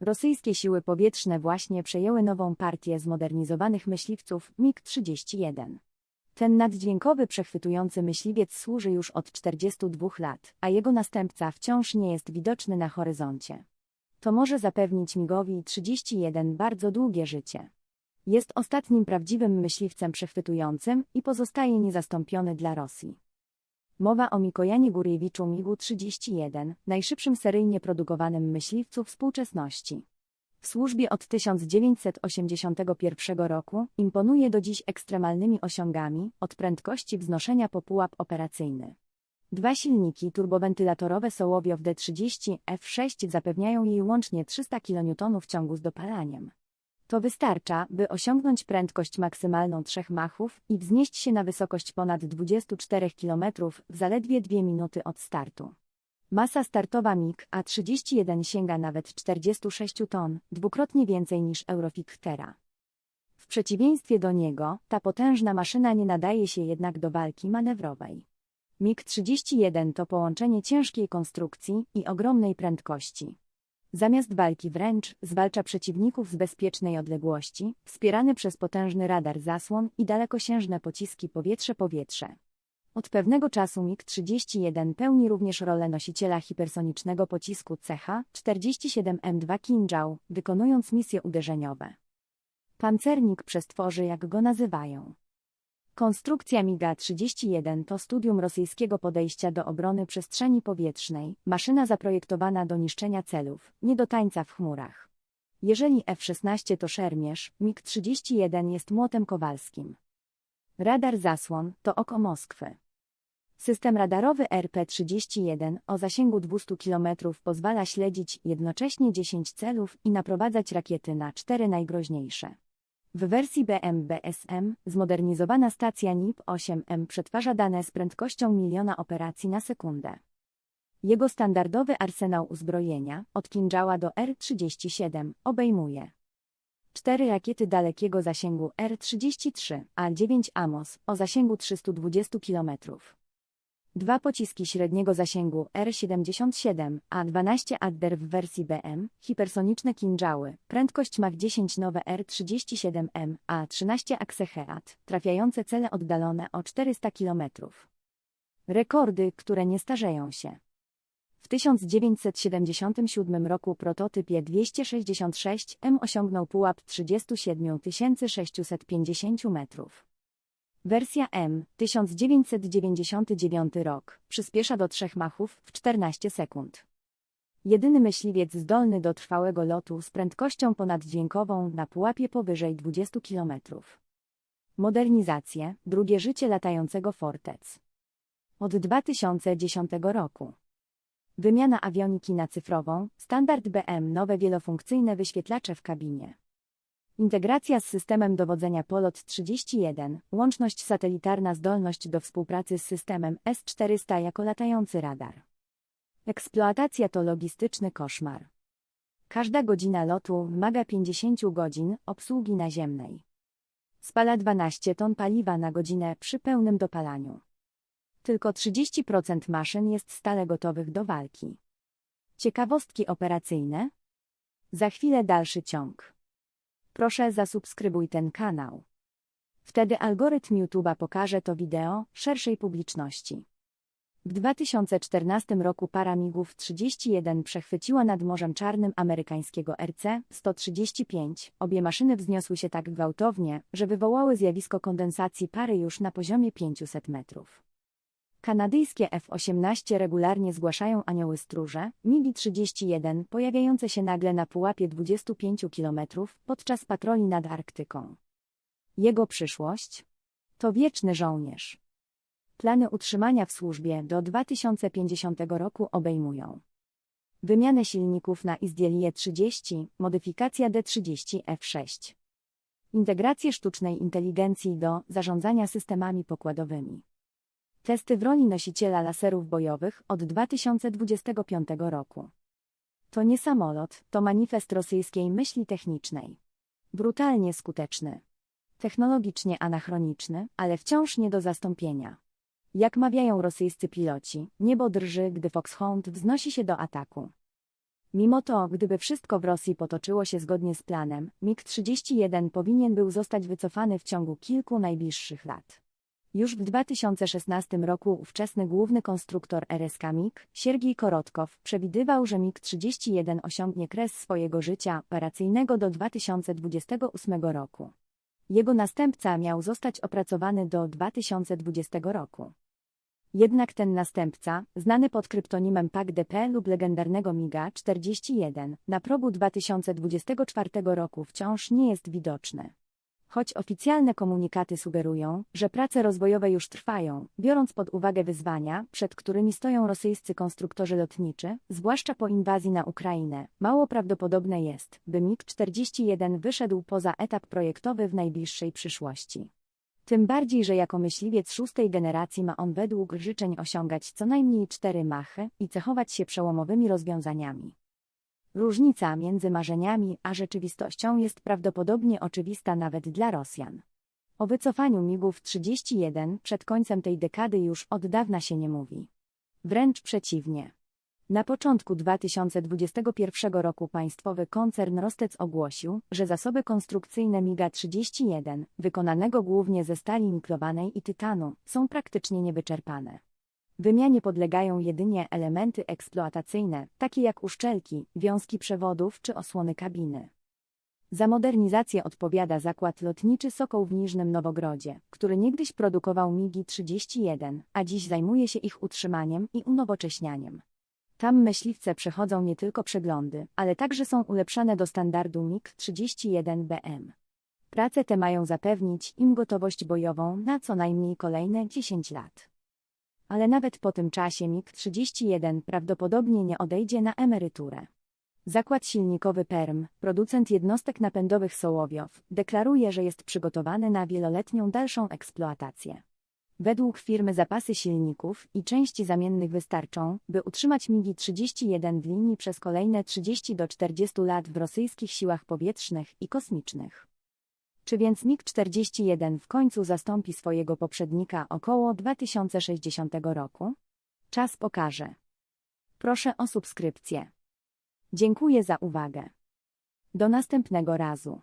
Rosyjskie siły powietrzne właśnie przejęły nową partię zmodernizowanych myśliwców MiG-31. Ten naddźwiękowy, przechwytujący myśliwiec służy już od 42 lat, a jego następca wciąż nie jest widoczny na horyzoncie. To może zapewnić MiGowi 31 bardzo długie życie. Jest ostatnim prawdziwym myśliwcem przechwytującym i pozostaje niezastąpiony dla Rosji. Mowa o Mikojanie Gurjewiczu MiGu-31, najszybszym seryjnie produkowanym myśliwcu współczesności. W służbie od 1981 roku imponuje do dziś ekstremalnymi osiągami, od prędkości wznoszenia po pułap operacyjny. Dwa silniki turbowentylatorowe Sołowiow D30 F6 zapewniają jej łącznie 300 kN ciągu z dopalaniem. To wystarcza, by osiągnąć prędkość maksymalną 3 machów i wznieść się na wysokość ponad 24 km w zaledwie 2 minuty od startu. Masa startowa MiG A31 sięga nawet 46 ton, dwukrotnie więcej niż Eurofighter. W przeciwieństwie do niego, ta potężna maszyna nie nadaje się jednak do walki manewrowej. MiG-31 to połączenie ciężkiej konstrukcji i ogromnej prędkości. Zamiast walki wręcz, zwalcza przeciwników z bezpiecznej odległości, wspierany przez potężny radar zasłon i dalekosiężne pociski powietrze-powietrze. Od pewnego czasu MiG-31 pełni również rolę nosiciela hipersonicznego pocisku CH-47M2 Kinjal, wykonując misje uderzeniowe. Pancernik przestworzy jak go nazywają. Konstrukcja MiGa-31 to studium rosyjskiego podejścia do obrony przestrzeni powietrznej, maszyna zaprojektowana do niszczenia celów, nie do tańca w chmurach. Jeżeli F-16 to szermierz, MiG-31 jest młotem kowalskim. Radar zasłon to oko Moskwy. System radarowy RP-31 o zasięgu 200 km pozwala śledzić jednocześnie 10 celów i naprowadzać rakiety na cztery najgroźniejsze. W wersji BM-BSM zmodernizowana stacja NIP-8M przetwarza dane z prędkością miliona operacji na sekundę. Jego standardowy arsenał uzbrojenia, od Kinjała do R-37, obejmuje cztery rakiety dalekiego zasięgu R-33, A-9 Amos o zasięgu 320 km. Dwa pociski średniego zasięgu R-77, A-12 Adder w wersji BM, hipersoniczne kinżały, prędkość Mach 10 nowe R-37M, A-13 Akseheat, trafiające cele oddalone o 400 km. Rekordy, które nie starzeją się. W 1977 roku prototyp Je-266M osiągnął pułap 37 650 metrów. Wersja M, 1999 rok, przyspiesza do 3 machów w 14 sekund. Jedyny myśliwiec zdolny do trwałego lotu z prędkością ponaddźwiękową na pułapie powyżej 20 km. Modernizacje, drugie życie latającego Fortec. Od 2010 roku. Wymiana awioniki na cyfrową, standard BM, nowe wielofunkcyjne wyświetlacze w kabinie. Integracja z systemem dowodzenia Polot 31, łączność satelitarna zdolność do współpracy z systemem S-400 jako latający radar. Eksploatacja to logistyczny koszmar. Każda godzina lotu wymaga 50 godzin obsługi naziemnej. Spala 12 ton paliwa na godzinę przy pełnym dopalaniu. Tylko 30% maszyn jest stale gotowych do walki. Ciekawostki operacyjne? Za chwilę dalszy ciąg. Proszę zasubskrybuj ten kanał. Wtedy algorytm YouTube'a pokaże to wideo szerszej publiczności. W 2014 roku para MiGów 31 przechwyciła nad Morzem Czarnym amerykańskiego RC-135. Obie maszyny wzniosły się tak gwałtownie, że wywołały zjawisko kondensacji pary już na poziomie 500 metrów. Kanadyjskie F-18 regularnie zgłaszają anioły stróże, MiG-31 pojawiające się nagle na pułapie 25 km podczas patroli nad Arktyką. Jego przyszłość? To wieczny żołnierz. Plany utrzymania w służbie do 2050 roku obejmują wymianę silników na Izdielię 30, modyfikacja D30 F6, integrację sztucznej inteligencji do zarządzania systemami pokładowymi. Testy w roli nosiciela laserów bojowych od 2025 roku. To nie samolot, to manifest rosyjskiej myśli technicznej. Brutalnie skuteczny. Technologicznie anachroniczny, ale wciąż nie do zastąpienia. Jak mawiają rosyjscy piloci, niebo drży, gdy Foxhound wznosi się do ataku. Mimo to, gdyby wszystko w Rosji potoczyło się zgodnie z planem, MiG-31 powinien był zostać wycofany w ciągu kilku najbliższych lat. Już w 2016 roku ówczesny główny konstruktor RSK MiG, Siergiej Korotkow, przewidywał, że MiG-31 osiągnie kres swojego życia operacyjnego do 2028 roku. Jego następca miał zostać opracowany do 2020 roku. Jednak ten następca, znany pod kryptonimem PAK-DP lub legendarnego MiGa-41, na progu 2024 roku wciąż nie jest widoczny. Choć oficjalne komunikaty sugerują, że prace rozwojowe już trwają, biorąc pod uwagę wyzwania, przed którymi stoją rosyjscy konstruktorzy lotniczy, zwłaszcza po inwazji na Ukrainę, mało prawdopodobne jest, by MiG-41 wyszedł poza etap projektowy w najbliższej przyszłości. Tym bardziej, że jako myśliwiec szóstej generacji ma on według życzeń osiągać co najmniej cztery machy i cechować się przełomowymi rozwiązaniami. Różnica między marzeniami a rzeczywistością jest prawdopodobnie oczywista nawet dla Rosjan. O wycofaniu MIGów 31 przed końcem tej dekady już od dawna się nie mówi. Wręcz przeciwnie. Na początku 2021 roku państwowy koncern Rostec ogłosił, że zasoby konstrukcyjne MiGa-31, wykonanego głównie ze stali niklowanej i tytanu, są praktycznie niewyczerpane. Wymianie podlegają jedynie elementy eksploatacyjne, takie jak uszczelki, wiązki przewodów czy osłony kabiny. Za modernizację odpowiada zakład lotniczy Sokoł w Niżnym Nowogrodzie, który niegdyś produkował MiGi-31, a dziś zajmuje się ich utrzymaniem i unowocześnianiem. Tam myśliwce przechodzą nie tylko przeglądy, ale także są ulepszane do standardu MiG-31BM. Prace te mają zapewnić im gotowość bojową na co najmniej kolejne 10 lat. Ale nawet po tym czasie MiG-31 prawdopodobnie nie odejdzie na emeryturę. Zakład silnikowy PERM, producent jednostek napędowych Sołowiow, deklaruje, że jest przygotowany na wieloletnią dalszą eksploatację. Według firmy zapasy silników i części zamiennych wystarczą, by utrzymać MiGi-31 w linii przez kolejne 30 do 40 lat w rosyjskich siłach powietrznych i kosmicznych. Czy więc MiG-41 w końcu zastąpi swojego poprzednika około 2060 roku? Czas pokaże. Proszę o subskrypcję. Dziękuję za uwagę. Do następnego razu.